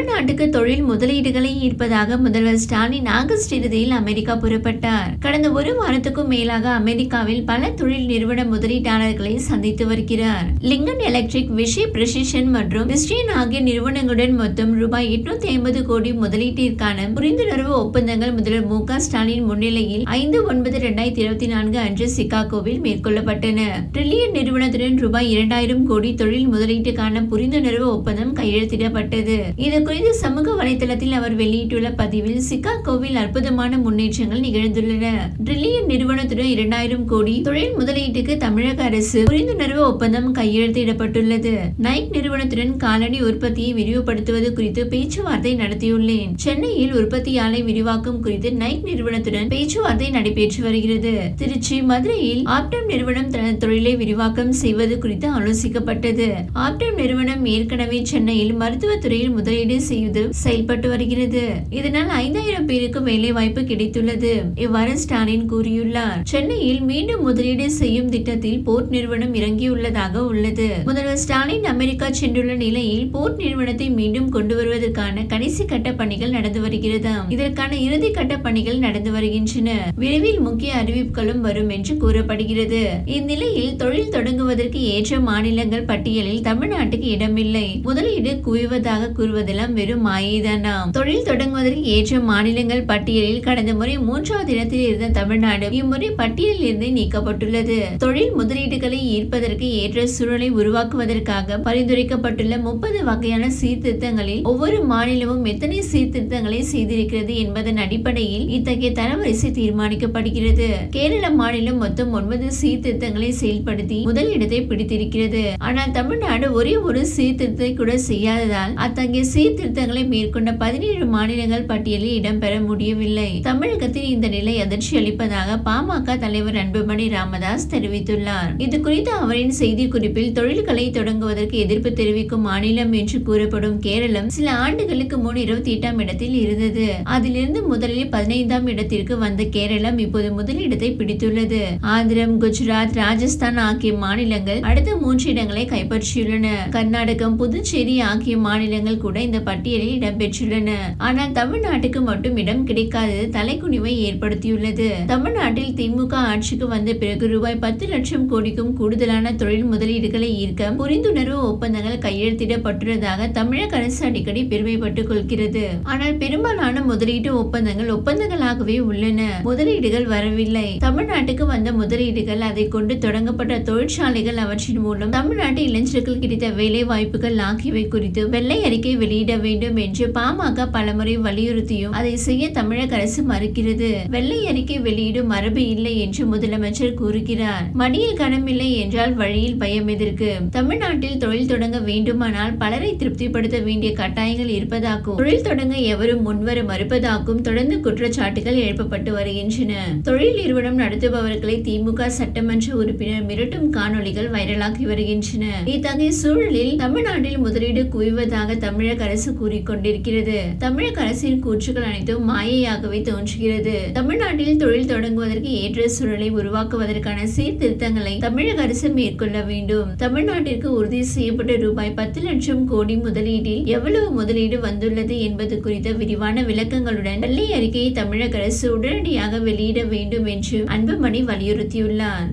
தமிழ்நாட்டுக்கு தொழில் முதலீடுகளை ஈர்ப்பதாக முதல்வர் ஸ்டாலின் ஆகஸ்ட் இறுதியில் அமெரிக்கா புறப்பட்டார். கடந்த ஒரு வாரத்துக்கும் மேலாக அமெரிக்காவில் பல தொழில் நிறுவன முதலீட்டாளர்களை சந்தித்து வருகிறார். லிங்கன் எலக்ட்ரிக் விஷி பிரசிஷன் மற்றும் விஸ்டியன் ஆகிய நிறுவனங்களுடன் மொத்தம் ரூபாய் எட்நூத்தி ஐம்பது கோடி முதலீட்டிற்கான புரிந்துணர்வு ஒப்பந்தங்கள் முதல்வர் மு க ஸ்டாலின் முன்னிலையில் ஐந்து ஒன்பது இரண்டாயிரத்தி இருபத்தி நான்கு அன்று சிகாகோவில் மேற்கொள்ளப்பட்டன. ட்ரில்லியன் நிறுவனத்துடன் ரூபாய் இரண்டாயிரம் கோடி தொழில் முதலீட்டுக்கான புரிந்துணர்வு ஒப்பந்தம் கையெழுத்திடப்பட்டது. இதற்கு குறித்து சமூக வலைதளத்தில் அவர் வெளியிட்டுள்ள பதிவில் சிகாகோவில் அற்புதமான முன்னேற்றங்கள் நிகழ்ந்துள்ளன. ட்ரில்லியன் நிறுவனத்துடன் இரண்டாயிரம் கோடி தொழில் முதலீட்டுக்கு தமிழக அரசு புரிந்துணர்வு ஒப்பந்தம் கையெழுத்திடப்பட்டுள்ளது. நைக் நிறுவனத்துடன் காலணி உற்பத்தியை விரிவுபடுத்துவது குறித்து பேச்சுவார்த்தை நடத்தியுள்ளேன். சென்னையில் உற்பத்தி ஆலை விரிவாக்கம் குறித்து நைக் நிறுவனத்துடன் பேச்சுவார்த்தை நடைபெற்று வருகிறது. திருச்சி மதுரையில் ஆப்டம் நிறுவனம் தனது தொழிலை விரிவாக்கம் செய்வது குறித்து ஆலோசிக்கப்பட்டது. ஆப்டம் நிறுவனம் ஏற்கனவே சென்னையில் மருத்துவத் துறையில் முதலீடு செய்து செயல்பட்டு வருகிறது. இதனால் ஐந்தாயிரம் பேருக்கு வேலை வாய்ப்பு கிடைத்துள்ளது. இவ்வாறு ஸ்டாலின் கூறியுள்ளார். சென்னையில் மீண்டும் முதலீடு செய்யும் திட்டத்தில் போர்ட் நிறுவனம் இறங்கியுள்ளதாக உள்ளது. முதல்வர் ஸ்டாலின் அமெரிக்கா சென்றுள்ள நிலையில் போர்ட் நிறுவனத்தை மீண்டும் கொண்டு வருவதற்கான கடைசி கட்ட பணிகள் நடந்து வருகிறது. இதற்கான இறுதி கட்ட பணிகள் நடந்து வருகின்றன. விரைவில் முக்கிய அறிவிப்புகளும் வரும் என்று கூறப்படுகிறது. இந்நிலையில் தொழில் தொடங்குவதற்கு ஏற்ற மாநிலங்கள் பட்டியலில் தமிழ்நாட்டுக்கு இடமில்லை. முதலீடு குவிவதாக கூறுவதில் கூறுவதெல்லாம் வெறும் மாயைதானாம் தொழில் தொடங்குவதற்கு ஏற்ற மாநிலங்கள் பட்டியலில் கடந்த முறை மூன்றாவது இடத்தில் இருந்த தமிழ்நாடு இம்முறை பட்டியலில் இருந்து நீக்கப்பட்டுள்ளது. தொழில் முதலீடுகளை ஈர்ப்பதற்கு ஏற்ற சூழலை உருவாக்குவதற்காக பரிந்துரைக்கப்பட்டுள்ள முப்பது வகையான சீர்திருத்தங்களில் ஒவ்வொரு மாநிலமும் எத்தனை சீர்திருத்தங்களை செய்திருக்கிறது என்பதன் அடிப்படையில் இத்தகைய தரவரிசை தீர்மானிக்கப்படுகிறது. கேரள மாநிலம் மொத்தம் ஒன்பது சீர்திருத்தங்களை செயல்படுத்தி முதலிடத்தை பிடித்திருக்கிறது. ஆனால் தமிழ்நாடு ஒரே ஒரு சீர்திருத்தத்தை கூட செய்யாததால் அத்தகைய சீர் சீர்திருத்தங்களை மேற்கொண்ட பதினேழு மாநிலங்கள் பட்டியலில் இடம்பெற முடியவில்லை. தமிழகத்தில் இந்த நிலை அதிர்ச்சி அளிப்பதாக பாமக தலைவர் அன்புமணி ராமதாஸ் தெரிவித்துள்ளார். இது குறித்து அவரின் செய்தி குறிப்பில் தொழில்களை தொடங்குவதற்கு எதிர்ப்பு தெரிவிக்கும் மாநிலம் என்று கூறப்படும் கேரளம் சில ஆண்டுகளுக்கு முன் இருபத்தி எட்டாம் இடத்தில் இருந்தது. அதிலிருந்து முதலில் பதினைந்தாம் இடத்திற்கு வந்த கேரளம் இப்போது முதலிடத்தை பிடித்துள்ளது. ஆந்திரம் குஜராத் ராஜஸ்தான் ஆகிய மாநிலங்கள் அடுத்த மூன்று இடங்களை கைப்பற்றியுள்ளன. கர்நாடகம் புதுச்சேரி ஆகிய மாநிலங்கள் கூட இந்த பட்டியலில் இடம்பெற்றுள்ளன. ஆனால் தமிழ்நாட்டுக்கு மட்டும் இடம் கிடைக்காதது தலைக்குனிவை ஏற்படுத்தியுள்ளது. தமிழ்நாட்டில் திமுக ஆட்சிக்கு வந்த பிறகு ரூபாய் பத்து லட்சம் கோடிக்கும் கூடுதலான தொழில் முதலீடுகளை ஈர்க்க புரிந்துணர்வு ஒப்பந்தங்கள் கையெழுத்திடப்பட்டுள்ளதாக தமிழக அரசு அடிக்கடி பெருமைப்பட்டுக் கொள்கிறது. ஆனால் பெரும்பாலான முதலீட்டு ஒப்பந்தங்கள் ஒப்பந்தங்களாகவே உள்ளன. முதலீடுகள் வரவில்லை. தமிழ்நாட்டுக்கு வந்த முதலீடுகள் அதை கொண்டு தொடங்கப்பட்ட தொழிற்சாலைகள் அவற்றின் மூலம் தமிழ்நாட்டு இளைஞர்கள் கிடைத்த வேலை வாய்ப்புகள் ஆகியவை குறித்து வெள்ளை அறிக்கை வெளியிட வேண்டும் என்று பாமக பலமுறை வலியுறுத்தியும் அதை செய்ய தமிழக அரசு மறுக்கிறது. வெள்ளை அறிக்கை வெளியிடும் மரபு இல்லை என்று முதலமைச்சர் கூறுகிறார். மடியில் கனமில்லை என்றால் வழியில் பயம் எதற்கு? தமிழ்நாட்டில் தொழில் தொடங்க வேண்டுமானால் பலரை திருப்திப்படுத்த வேண்டிய கட்டாயங்கள் இருப்பதாகவும் தொழில் தொடங்க எவரும் முன்வர மறுப்பதாகவும் தொடர்ந்து குற்றச்சாட்டுகள் எழுப்பப்பட்டு வருகின்றன. தொழில் நிறுவனம் நடத்துபவர்களை திமுக சட்டமன்ற உறுப்பினர் மிரட்டும் காணொளிகள் வைரலாகி வருகின்றன. இத்தகைய சூழலில் தமிழ்நாட்டில் முதலீடு குவிவதாக தமிழக அரசு அரசு கூறிக்கொண்டிருக்கிறது. தமிழக அரசின் கூற்றுகள் அனைத்தும் மாயையாகவே தோன்றுகிறது. தமிழ்நாட்டில் தொழில் தொடங்குவதற்கு ஏற்ற சூழலை உருவாக்குவதற்கான சீர்திருத்தங்களை தமிழக அரசு மேற்கொள்ள வேண்டும். தமிழ்நாட்டிற்கு உறுதி செய்யப்பட்ட ரூபாய் பத்து லட்சம் கோடி முதலீட்டில் எவ்வளவு முதலீடு வந்துள்ளது என்பது குறித்த விரிவான விளக்கங்களுடன் வெள்ளை அறிக்கையை தமிழக அரசு உடனடியாக வெளியிட வேண்டும் என்று அன்புமணி வலியுறுத்தியுள்ளார்.